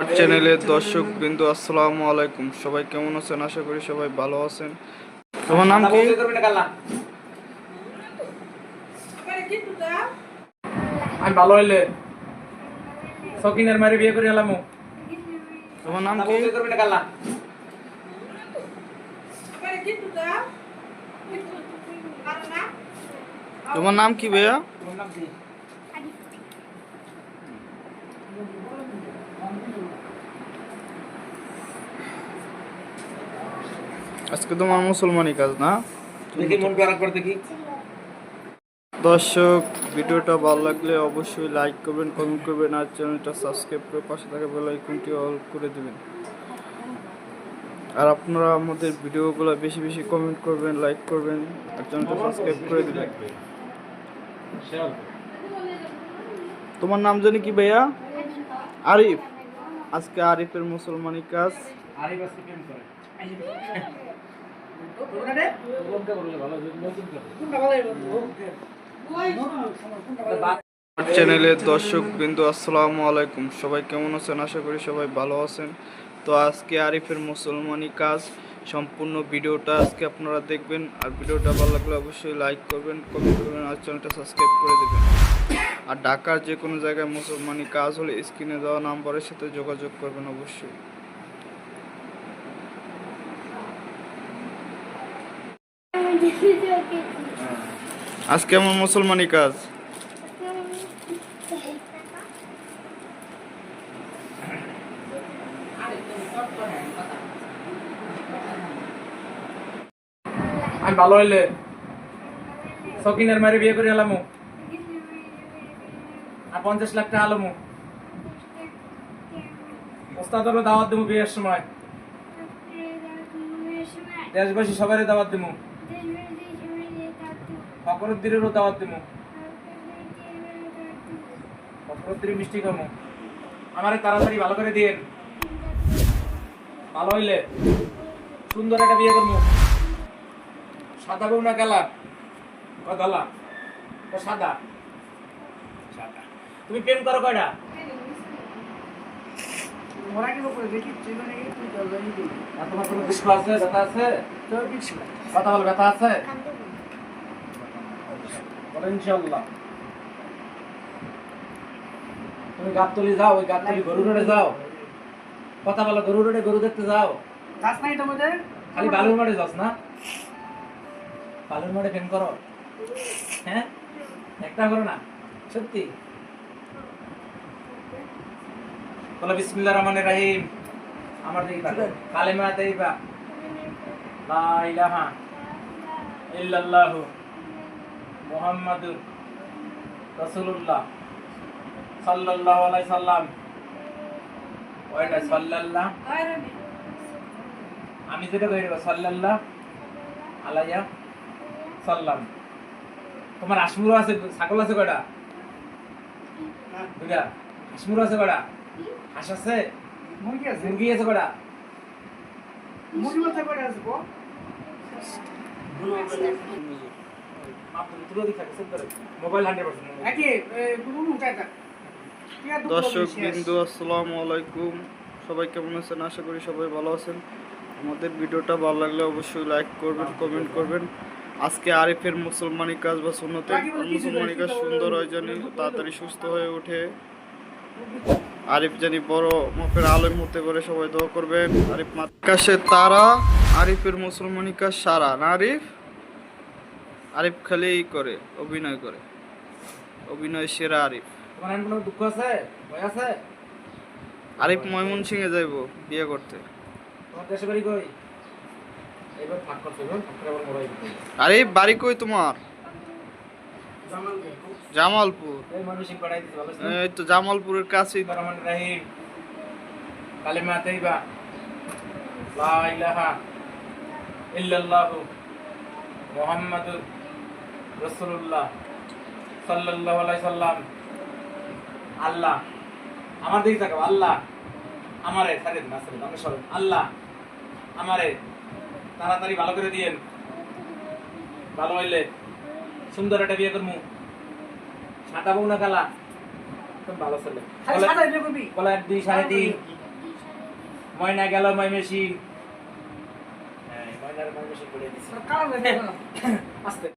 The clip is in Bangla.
আমার চ্যানেলের দর্শক বিন্দু আসসালামু আলাইকুম। সবাই কেমন আছেন? আশা করি সবাই ভালো আছেন। তোমার নাম কি? আমি ভালো হইলে সকিনের মারি বিয়ে করে এলাম তোমার নাম কি? তোমার নাম কি? আজকে তোমার মুসলমানি কাজ না? দেখি মন খারাপ করে দেখি। দর্শক ভিডিওটা ভালো লাগলে অবশ্যই লাইক করবেন কমেন্ট করবেন আর চ্যানেলটা সাবস্ক্রাইব করে পাশে থাকা বেল আইকনটি অল করে দিবেন। আর আপনারা আমাদের ভিডিওগুলো বেশি বেশি কমেন্ট করবেন লাইক করবেন আর চ্যানেলটা সাবস্ক্রাইব করে দিবেন। তোমার নাম জানি কি ভাইয়া? আরিফ। আজকে আরিফের মুসলমানি কাজ। আরে বাস প্রেম করে। চ্যানেলের দর্শক বিন্দু, আসসালামু আলাইকুম। সবাই কেমন আছেন? আশা করি সবাই ভালো আছেন। তো আজকে আরিফের মুসলমানি কাজ সম্পূর্ণ ভিডিওটা আজকে আপনারা দেখবেন। আর ভিডিওটা ভালো লাগলে অবশ্যই লাইক করবেন কমেন্ট করবেন, আর চ্যানেলটা সাবস্ক্রাইব করে দেবেন। আর ঢাকার যে কোনো জায়গায় মুসলমানি কাজ হলে স্ক্রিনে দেওয়া নাম্বারের সাথে যোগাযোগ করবেন অবশ্যই। আজকে আমার মুসলমানি কাজ? আমি ভালো হইলে সকিনের মারি বিয়ে করে এলাম আর পঞ্চাশ লাখ টাকা আলমু ওস্তাদ দাওয়াত দেবো বিয়ের সময়। দেশবাসী সবারই দাওয়াত দেবো। ফকরুদ্দিনেরও দাওয়াত দেবো ফকরুদ্দিনের মিষ্টি খামো আমারে তাড়াতাড়ি ভালো করে দিয়েন ভালো হইলে সুন্দর একটা বিয়ে করব সাদা বউ না গালা গালা সাদা সাদা তুমি প্রেম করো কয়টা তোমার কোনো দুঃখ আছে ব্যথা আছে? কথা বল ব্যথা আছে? ইনশাল্লাহ তুমি গাবতলি যাও ওই গাবতলি গরু রোডে যাও। কথা বলো গরু রোডে গরু দেখতে যাও। খালি বালুর মাঠে যাস না? বালুর মাঠে প্রেম করো। হ্যাঁ? একটা করো না। সত্যি? বলো বিসমিল্লাহ রহমানির রহিম। আমার দিকে। কালেমা তাইবা। লা ইলাহা ইল্লাল্লাহ মুহাম্মাদুর রাসূলুল্লাহ সাল্লাল্লাহু আলাইহি সাল্লাম। ওইটা সাল্লাল্লাহ। আমি যেটা কই সাল্লাল্লাহ আলাইয়া সাল্লাম। তোমার আসমুরো আছে ছাগল আছে কয়টা? দুইটা। আসমুরো আছে কয়টা? হাঁস আছে। মুরগি আছে? সেট করে। মোবাইল দর্শক বিন্দু আসসালামু আলাইকুম সবাই কেমন আছেন? আশা করি সবাই ভালো আছেন। আমাদের ভিডিওটা ভালো লাগলে অবশ্যই লাইক করবেন কমেন্ট করবেন। আজকে আরিফের মুসলমানি কাজ বা সুন্নতে মুসলমানি কাজ সুন্দর হয় জানি। তাড়াতাড়ি সুস্থ হয়ে ওঠে। আরিফ জানি বড় মাপের আলেম হতে পারে সবাই দোয়া করবেন। আরিফ কাশে তারা আরিফের মুসলমানি কাজ সারা। না আরিফ? আরিফ খালি করে অভিনয় করে। অভিনয় সেরা আরিফ। কোনো দুঃখ আছে? ভয় আছে? আরিফ ময়মন সিংয়ে যাইব বিয়ে করতে। করে হবে। আরিফ বাড়ি কই তোমার? জামালপুর। এই তো জামালপুরের কাছেই। কালেমা তাইবা লা ইলাহা ইল্লাল্লাহ মুহাম্মাদুর রাসূলুল্লাহ সাল্লাল্লাহু আলাইহি সাল্লাম। আল্লাহ আমার দিকে তাকাও আল্লাহ আমারে সারে দিন আসলে আমি সরব আল্লাহ আমারে তাড়াতাড়ি ভালো করে দিয়েন ভালো হইলে সুন্দর একটা বিয়ে করব সাদা বউ না কালা? ভালো ছেলে। কলার দুই সাড়ে তিন। ময়না গেল ময়মেসি হ্যাঁ ময়নার ময়মেশি করে দিচ্ছে আস্তে।